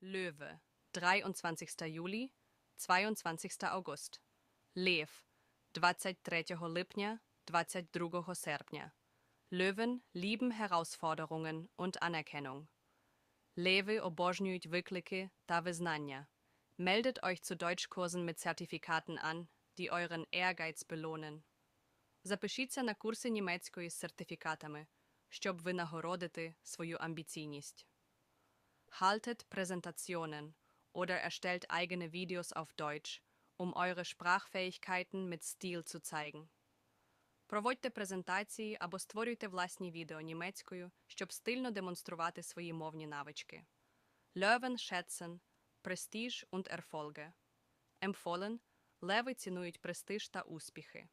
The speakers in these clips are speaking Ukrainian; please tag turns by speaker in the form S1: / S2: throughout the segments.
S1: Löwe, 23 Juli, 22 August. Лев, 23 липня, 22 серпня. Löwen lieben Herausforderungen und Anerkennung. Lewy обожнюють виклики та визнання. Meldet euch zu Deutschkursen mit Zertifikaten an, die euren Ehrgeiz belohnen. Запишіться на курси німецької з сертифікатами, щоб винагородити свою амбіційність. Haltet Präsentationen oder erstellt eigene Videos auf Deutsch, um eure Sprachfähigkeiten mit Stil zu zeigen. Проводьте презентації або створюйте власні відео німецькою, щоб стильно демонструвати свої мовні навички. Löwen schätzen Prestige und Erfolge. Empfohlen Леви цінують престиж та успіхи.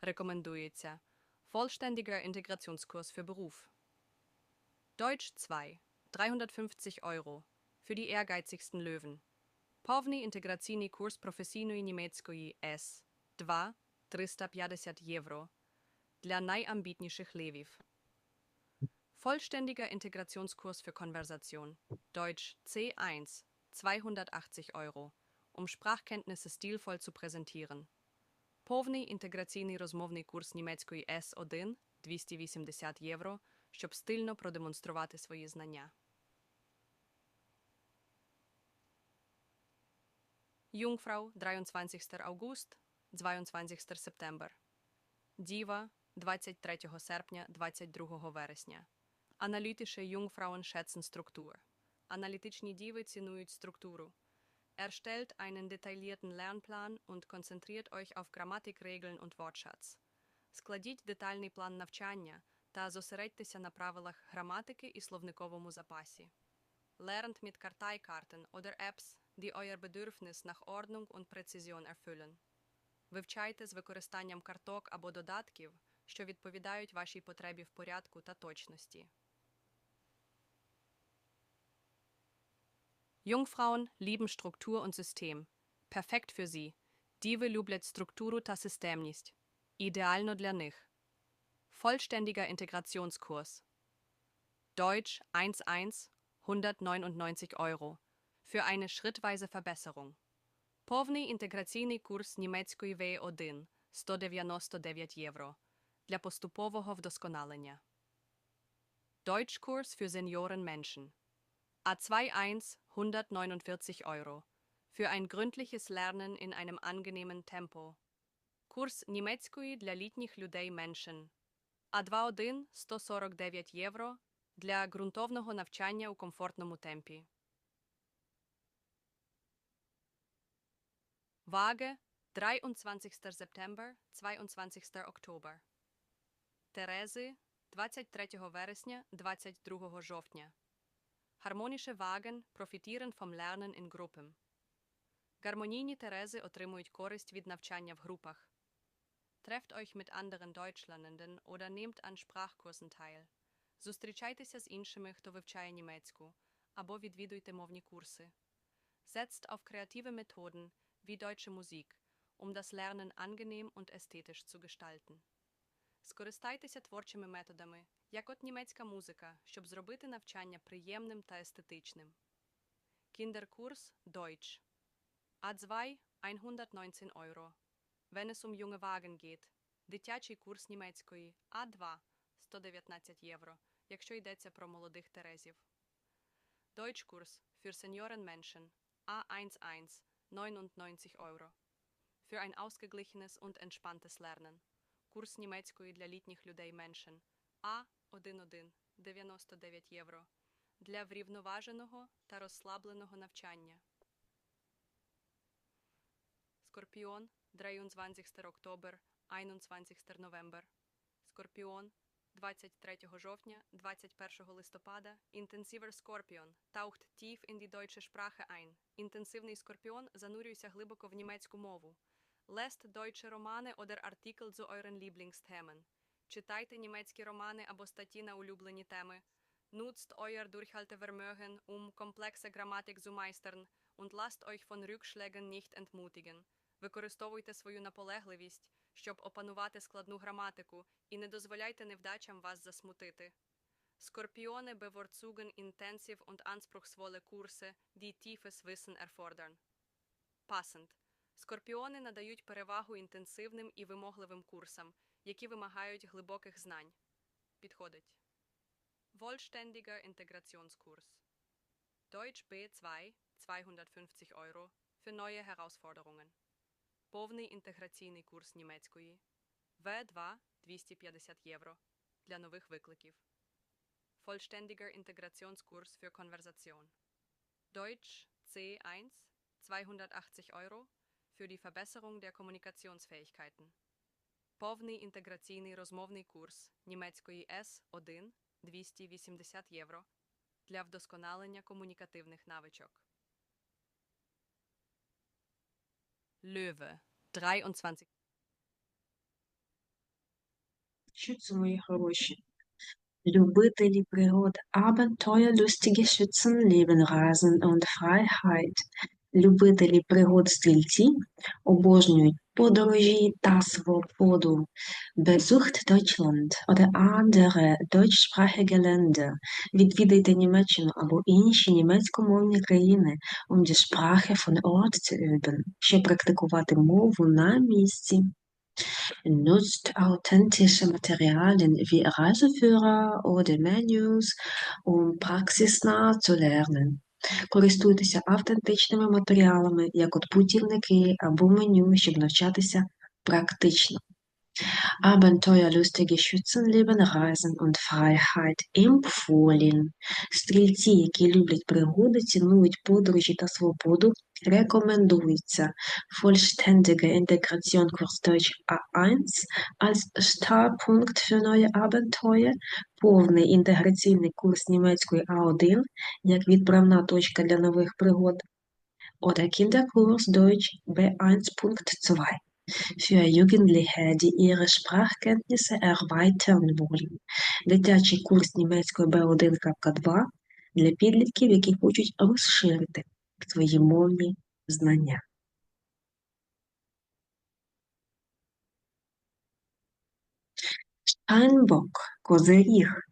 S1: Рекомендується Vollständiger Integrationskurs für Beruf. Deutsch 2 350 Euro für die ehrgeizigsten Löwen. Повний інтеграційний курс професійної німецької С 2 350 євро для найамбітніших левів. Vollständiger Integrationskurs für Konversation. Deutsch C1 280 Euro, um Sprachkenntnisse stilvoll zu präsentieren. Повний інтеграційний розмовний курс німецької С1 280 євро, щоб стильно продемонструвати свої знання. Jungfrau 23 August, 22 September. Діва 23 серпня, 22 вересня. Аналітисche Jungfrauen schätzen Struktur. Аналітичні діви цінують структуру. Erstellt einen detaillierten Lernplan und konzentriert euch auf Grammatikregeln und Wortschatz. Складіть детальний план навчання та зосередьтеся на правилах граматики і словниковому запасі. Lernt mit Karteikarten oder Apps, die euer Bedürfnis nach Ordnung und Präzision erfüllen. Вивчайте з використанням карток або додатків, що відповідають вашій потребі в порядку та точності. Jungfrauen lieben Struktur und System. Perfekt für sie. Діви люблять структуру та системність. Ідеально для них. Vollständiger Integrationskurs. Deutsch 1.1 199 Euro. Für eine schrittweise Verbesserung. Повний інтеграційний курс німецької В1 199 євро для поступового вдосконалення. Deutschkurs für Seniorenmenschen. A21 149 Euro. Für ein gründliches Lernen in einem angenehmen Tempo. Курс німецької для літніх людей меншин. А21 149 євро для ґрунтовного навчання у комфортному темпі. Waage 23 September, 22 Oktober. Терези 23 вересня, 22 жовтня. Harmonische Wagen profitieren vom Lernen in Gruppen. Гармонійні терези отримують користь від навчання в групах. Trefft euch mit anderen Deutschlernenden oder nehmt an Sprachkursen teil. Зустрічайтеся з іншими, хто вивчає німецьку, або відвідуйте мовні курси. Setzt auf kreative Methoden wie deutsche Musik, um das Lernen angenehm und ästhetisch zu gestalten. Скористайтеся творчими методами, як от німецька музика, щоб зробити навчання приємним та естетичним. Kinderkurs Deutsch A2 119 Euro. Wenn es um junge Wagen geht. Дитячий курс німецької А2 119 євро, якщо йдеться про молодих терезів. Deutschkurs für Seniorenmenschen A11 99 Euro. Für ein ausgeglichenes und entspanntes Lernen. Курс німецької для літніх людей меншин А11 99 євро. Для врівноваженого та розслабленого навчання. Скорпіон 23 Октобер, 21 Новембер. Скорпіон 23 жовтня, 21 листопада. Intensiver Scorpion. Taucht tief in die deutsche Sprache ein. Інтенсивний скорпіон занурюйся глибоко в німецьку мову. Lest deutsche Romane oder Artikel zu euren Lieblingsthemen. Читайте німецькі романи або статті на улюблені теми. Nutzt euer Durchhaltevermögen, um komplexe Grammatik zu meistern und lasst euch von Rückschlägen nicht entmutigen. Використовуйте свою наполегливість, щоб опанувати складну граматику, і не дозволяйте невдачам вас засмутити. Skorpione bevorzugen intensiv und anspruchsvolle Kurse, die tiefes Wissen erfordern. Passend. Скорпіони надають перевагу інтенсивним і вимогливим курсам, які вимагають глибоких знань. Підходить. Vollständiger Integrationskurs. Deutsch B2 250 Euro für neue Herausforderungen. Повний інтеграційний курс німецької. В2 250 євро для нових викликів. Vollständiger Integrationskurs für Konversation. Deutsch C1 280 Euro für die Verbesserung der Kommunikationsfähigkeiten. Повний інтеграційний розмовний курс німецької С1 280 євро для вдосконалення комунікативних навичок. Löwe 23
S2: Що це мої хороші? Любителі пригод, Abenteuerlustige Schützen lieben Reisen und Freiheit. Любителі пригод стрільці обожнюють подорожі та свободу. Besucht Deutschland oder andere deutschsprachige Länder. Відвідайте Німеччину або інші німецькомовні країни, um die Sprache von Ort zu üben, щоб практикувати мову на місці. Nutzt authentische Materialien wie Reiseführer oder Menüs, um praxisnah zu lernen. Користуйтеся автентичними матеріалами, як от путівники або меню, щоб навчатися практично. Abenteuerlustige Schützen lieben Reisen und Freiheit empfohlen. Стрільці, які люблять пригоди, цінують подорожі та свободу, рекомендується vollständige Integrationskurs Deutsch A1 als Startpunkt für neue Abenteuer, повний інтеграційний курс німецької А1 як відправна точка для нових пригод, oder Kinderkurs Deutsch B1.2 für Jugendliche, die ihre Sprachkenntnisse erweitern wollen. Дитячий курс німецької B1.2 для підлітків, які хочуть розширити свої мовні знання. Steinbock, Kозиріг.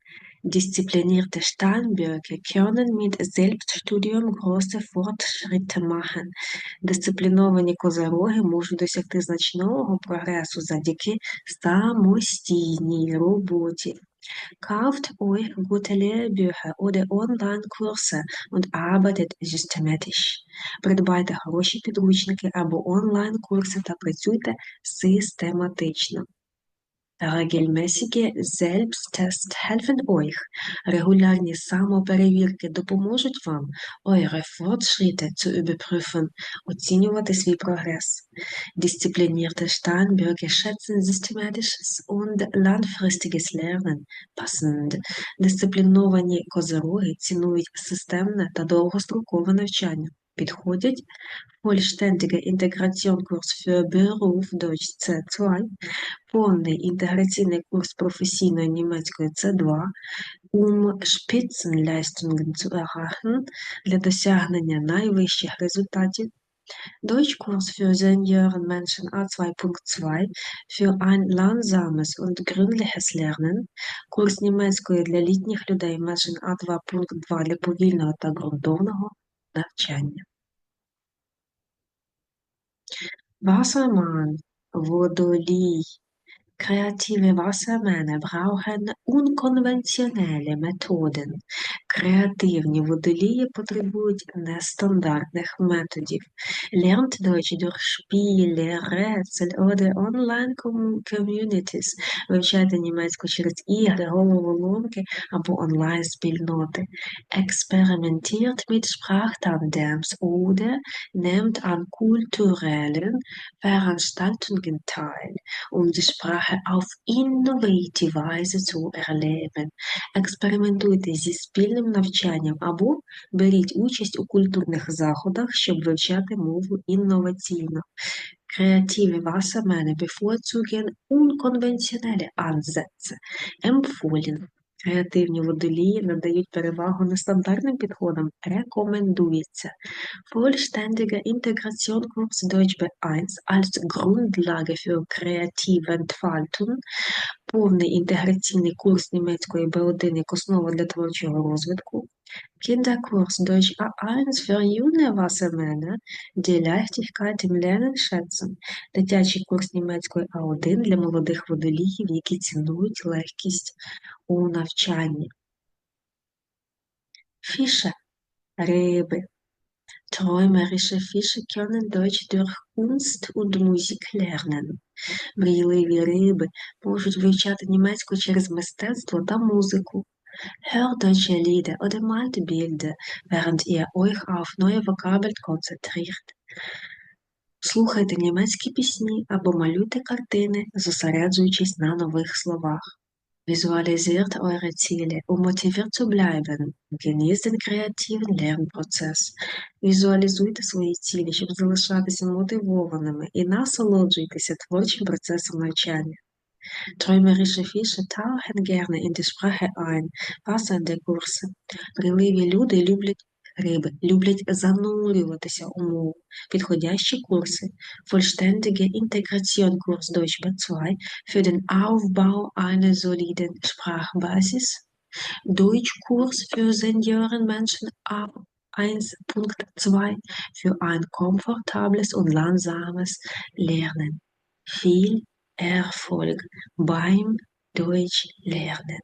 S2: Disziplinierte Steinböcke können mit Selbststudium große Fortschritte machen. Дисципліновані козороги можуть досягти значного прогресу завдяки самостійній роботі. Kauft euch gute Lehrbücher oder Online-Kurse und arbeitet systematisch. Придбайте хороші підручники або онлайн-курси та працюйте систематично. Regelmäßige Selbsttests helfen euch. Регулярні самоперевірки допоможуть вам eure Fortschritte zu überprüfen, оцінювати свій прогрес. Disziplinierte Steinböcke schätzen systematisches und langfristiges Lernen. Passend. Дисципліновані козороги цінують системне та довгострокове навчання. Підходять Vollständiger Integrationskurs für Beruf Deutsch C2, повний інтеграційний курс професійної німецької С2, um Spitzenleistungen zu erreichen, для досягнення найвищих результатів, Deutschkurs für Seniorenmenschen A2.2 für ein langsames und gründliches Lernen, курс німецької для літніх людей Menschen A2.2 для повільного та ґрунтовного навчання. Wassermann, водолій. Kreative Wassermänner brauchen unkonventionelle Methoden. Креативні водолії потребують нестандартних методів. Lernt Deutsch durch Spiele, Rätsel oder Online-Communities. Вивчайте німецьку через ігри, головоломки або онлайн-спільноти. Experimentiert mit Sprachtandems oder nehmt an kulturellen Veranstaltungen teil, um die Sprache auf innovative Weise zu erleben. Експериментуйте зі спільним навчанням або беріть участь у культурних заходах, щоб вивчати мову інноваційно. Kreative Wassermänner bevorzugen unkonventionelle Ansätze. Empfohlen. Креативні водолії надають перевагу нестандартним підходам, рекомендується. Vollständige Integrationskurs Deutsch B1 als Grundlage für kreative Entfaltung, повний інтеграційний курс німецької B1 як основа для творчого розвитку, Kinderkurs Deutsch A1 für junge Wassermänner, die Leichtigkeit im Lernen schätzen, дитячий курс німецької А1 для молодих водоліїв, які цінують легкість у навчанні. Fische – риби. Träumerische Fische können Deutsch durch Kunst und Musik lernen. Мрійливі риби можуть вивчати німецьку через мистецтво та музику. Hört deutsche Lieder oder malt Bilder, während ihr euch auf neue Vokabeln konzentriert. Слухайте німецькі пісні або малюйте картини, зосереджуючись на нових словах. Visualisiert eure Ziele, um zu bleiben. Genießt den kreativen Lernprozess. Візуалізуйте свої цілі, щоб залишатися мотивованими і насолоджуйтеся творчим процесом навчання. Träumerische Fische tauchen gerne in die Sprache ein, passende Kurse. Мрійливі люди люблять риби, люблять занурюватися у мову. Підходящі курси. Vollständige Integrationskurs Deutsch B2 für den Aufbau einer soliden Sprachbasis. Deutschkurs für Seniorenmenschen ab 1.2 für ein komfortables und langsames Lernen. Viel Erfolg beim Deutschlernen.